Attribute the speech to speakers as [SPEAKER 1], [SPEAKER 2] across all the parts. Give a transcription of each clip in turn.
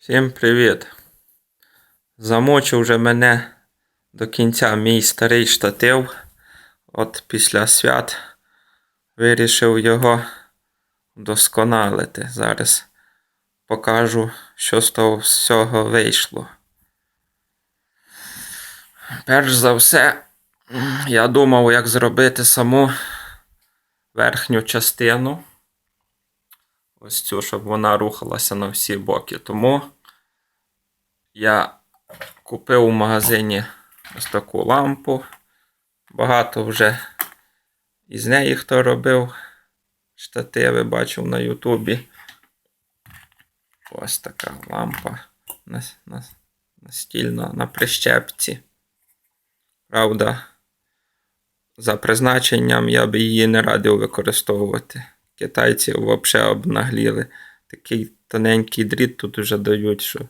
[SPEAKER 1] Всім привіт! Замочив вже мене до кінця мій старий штатив. От після свят вирішив його вдосконалити. Зараз покажу, що з того всього вийшло. Перш за все, я думав, як зробити саму верхню частину. Ось цю, щоб вона рухалася на всі боки. Тому я купив у магазині ось таку лампу. Багато вже із неї хто робив штативи, бачив на Ютубі. Ось така лампа на, на, настільна на прищепці. Правда, за призначенням я б її не радив використовувати. Китайці взагалі обнагліли. Такий тоненький дріт тут вже дають, що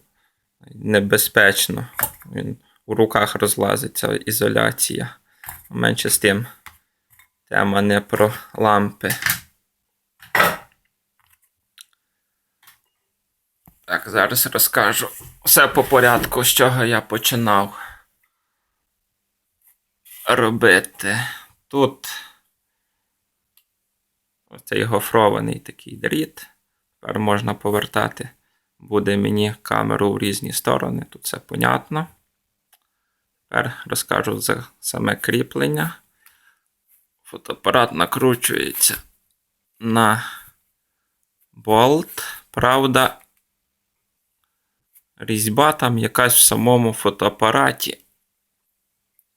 [SPEAKER 1] небезпечно. Він у руках розлазиться ізоляція. Менше з тим, тема не про лампи. Так, зараз розкажу все по порядку, з чого я починав робити. Тут оцей гофрований такий дріт. Тепер можна повертати. Буде мені камеру в різні сторони, тут все понятно. Тепер розкажу за саме кріплення. Фотоапарат накручується на болт. Правда, різьба там якась в самому фотоапараті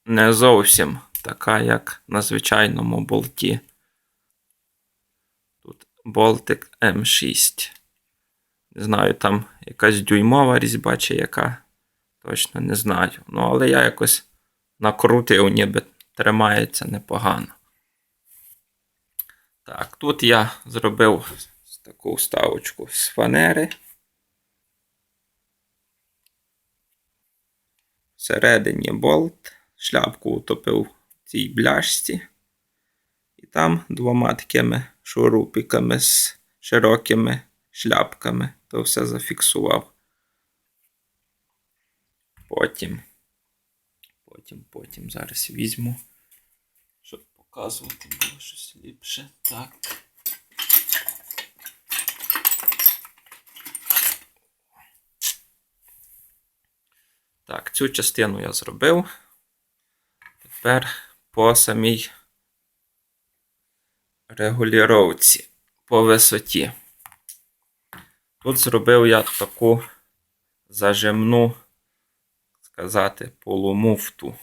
[SPEAKER 1] не зовсім така, як на звичайному болті. Болтик М6. Не знаю, там якась дюймова різьба чи яка. Точно не знаю. Ну, але я якось накрутив, ніби тримається непогано. Так, тут я зробив таку вставочку з фанери. Всередині болт, шляпку утопив в цій бляшці. І там двома такими шурупиками з широкими шляпками то все зафіксував. Потім, потім, потім зараз візьму, щоб показувати було щось ліпше. Так. Так, цю частину я зробив. Тепер по самій регулюровці по висоті. Тут зробив я таку зажимну, сказати, полумуфту.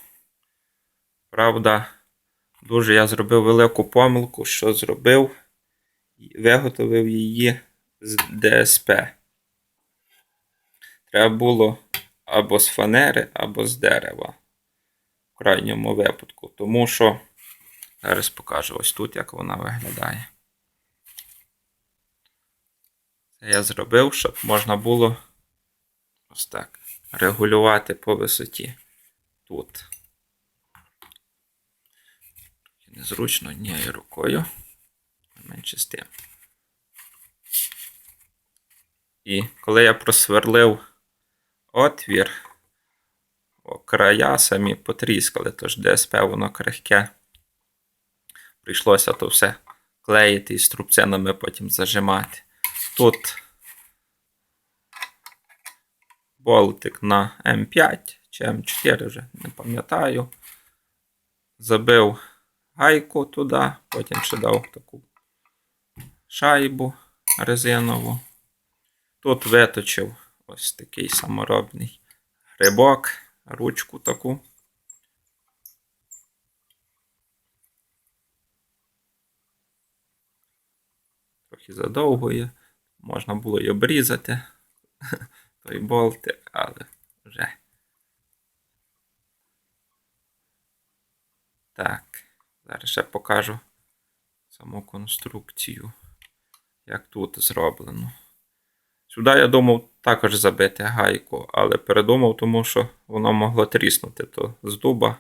[SPEAKER 1] Правда, дуже я зробив велику помилку, що зробив виготовив її з ДСП. Треба було або з фанери, або з дерева. В крайньому випадку. Тому що, зараз покажу ось тут, як вона виглядає. Це я зробив, щоб можна було ось так регулювати по висоті тут. Незручно однією рукою. Менше з тим. І коли я просверлив отвір, о, края самі потріскали, тож ДСП воно крихке. Прийшлося то все клеїти і струбцинами потім зажимати. Тут болтик на М5 чи М4 вже не пам'ятаю. Забив гайку туди, потім ще дав таку шайбу резинову. Тут виточив ось такий саморобний грибок, ручку таку. Трохи задовго є. Можна було й обрізати той болтик, але вже. Так, зараз ще покажу саму конструкцію, як тут зроблено. Сюди я думав також забити гайку, але передумав, тому що воно могло тріснути то з дуба.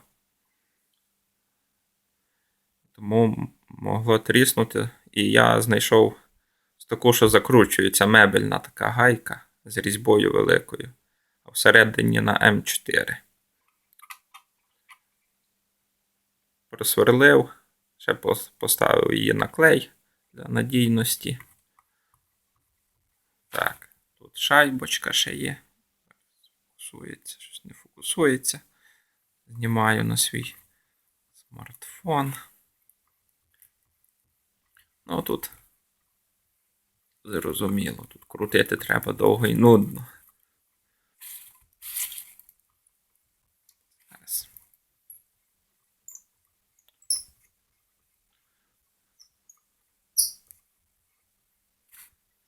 [SPEAKER 1] Тому могло тріснути, і я знайшов таку, що закручується мебельна така гайка. з різьбою великою, а всередині на М4. Просверлив, ще поставив її на клей для надійності. Так, тут шайбочка ще є. Фокусується, щось не фокусується. Знімаю на свій смартфон. Ну тут зрозуміло, тут крутити треба довго і нудно.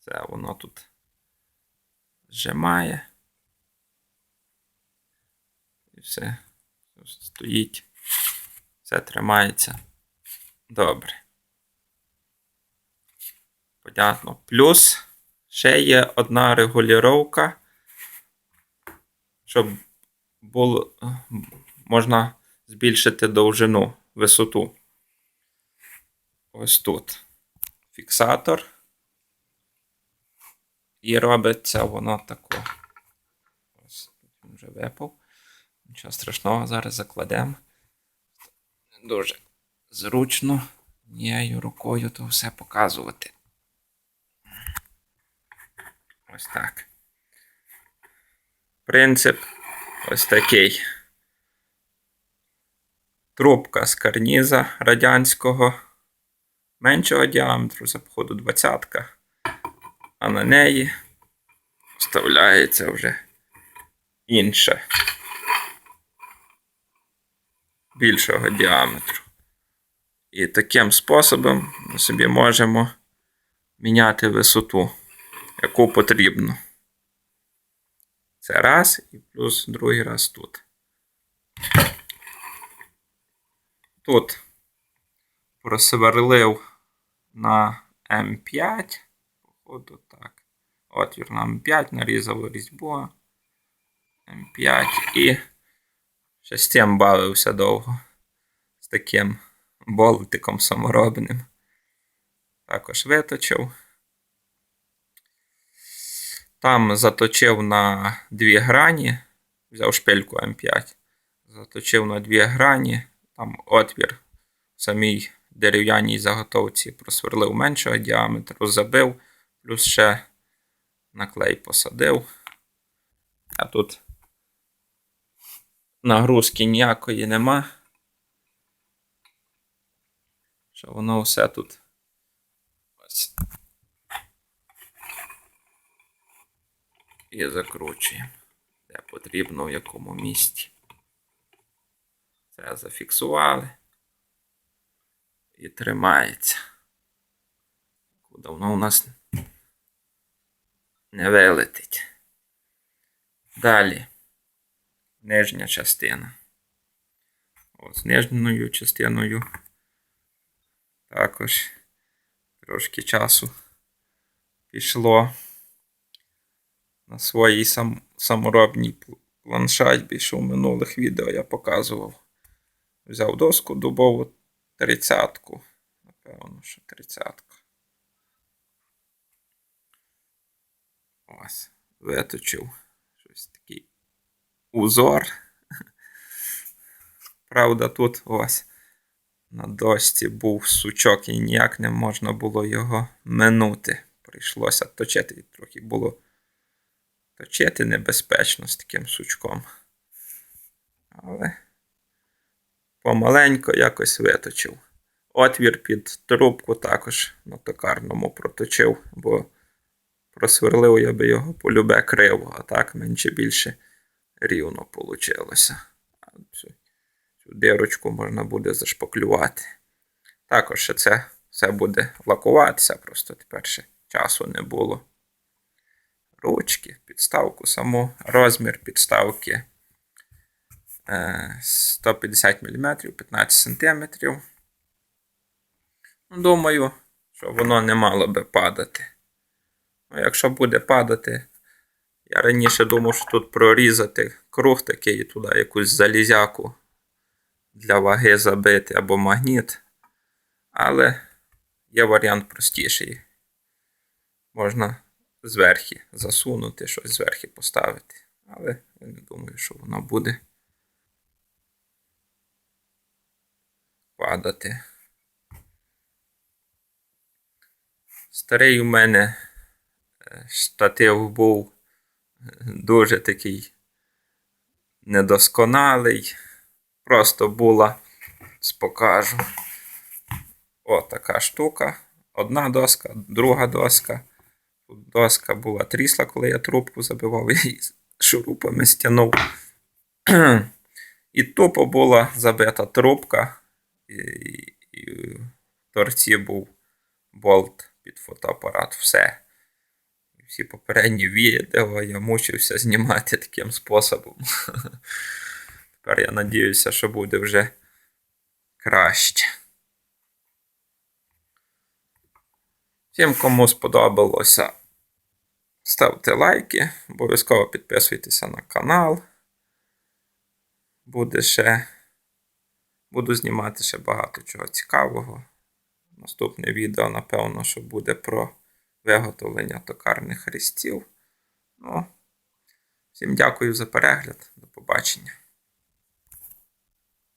[SPEAKER 1] Це воно тут зжимає. І все. Стоїть. Все тримається. Добре. Понятно. Плюс ще є одна регулювання, щоб було, можна збільшити довжину, висоту. Ось тут. Фіксатор. І робиться воно тако. Ось тут він вже випав. Нічого страшного, зараз закладемо. Дуже зручно однією рукою то все показувати. Ось так. Принцип ось такий. Трубка з карніза радянського меншого діаметру, за походу двадцятка, а на неї вставляється вже інша більшого діаметру. І таким способом ми собі можемо міняти висоту, яку потрібно. Це раз і плюс другий раз тут. Тут просверлив на М5. Походу так. Отвір на М5, нарізав різьбу. М5 і ще з цим бавився довго. З таким болтиком саморобним. Також виточив. Там заточив на дві грані. Взяв шпильку М5. Заточив на дві грані. Там отвір в самій дерев'яній заготовці просверлив меншого діаметру, забив, плюс ще на клей посадив. А тут нагрузки ніякої нема. Що воно все тут ось. І закручуємо, де потрібно, в якому місці. Це зафіксували і тримається. Давно у нас не вилетить. Далі нижня частина. О, з нижньою частиною також трошки часу пішло на своїй сам, саморобній пл- планшетбі, що в минулих відео я показував. Взяв доску дубову тридцятку. Напевно, що тридцятка. Ось, виточив щось такий узор. Правда, тут ось на дошці був сучок і ніяк не можна було його минути. Прийшлося точити, трохи було точити небезпечно з таким сучком. Але помаленько якось виточив. Отвір під трубку також на токарному проточив, бо просверлив я би його полюбе криво, а так менше більше рівно вийшло. Цю, цю дирочку можна буде зашпаклювати. Також це все буде лакуватися, просто тепер ще часу не було. Ручки, підставку саму, розмір підставки е, 150 мм, 15 см. Думаю, що воно не мало би падати. Ну, якщо буде падати, я раніше думав, що тут прорізати круг такий і туди якусь залізяку для ваги забити або магніт. Але є варіант простіший. Можна зверхи засунути, щось зверхи поставити. Але я не думаю, що воно буде падати. Старий у мене е, штатив був е, дуже такий недосконалий. Просто була, покажу. О, така штука. Одна доска, друга доска. Доска була трісла, коли я трубку забивав і шурупами стягнув. І тупо була забита трубка, і, і, і в торці був болт під фотоапарат. Все. Всі попередні відео я мучився знімати таким способом. Тепер я надіюся, що буде вже краще. Всім, кому сподобалося, ставте лайки, обов'язково підписуйтеся на канал. Буде ще. Буду знімати ще багато чого цікавого. Наступне відео, напевно, що буде про виготовлення токарних хрестів. Ну, всім дякую за перегляд. До побачення.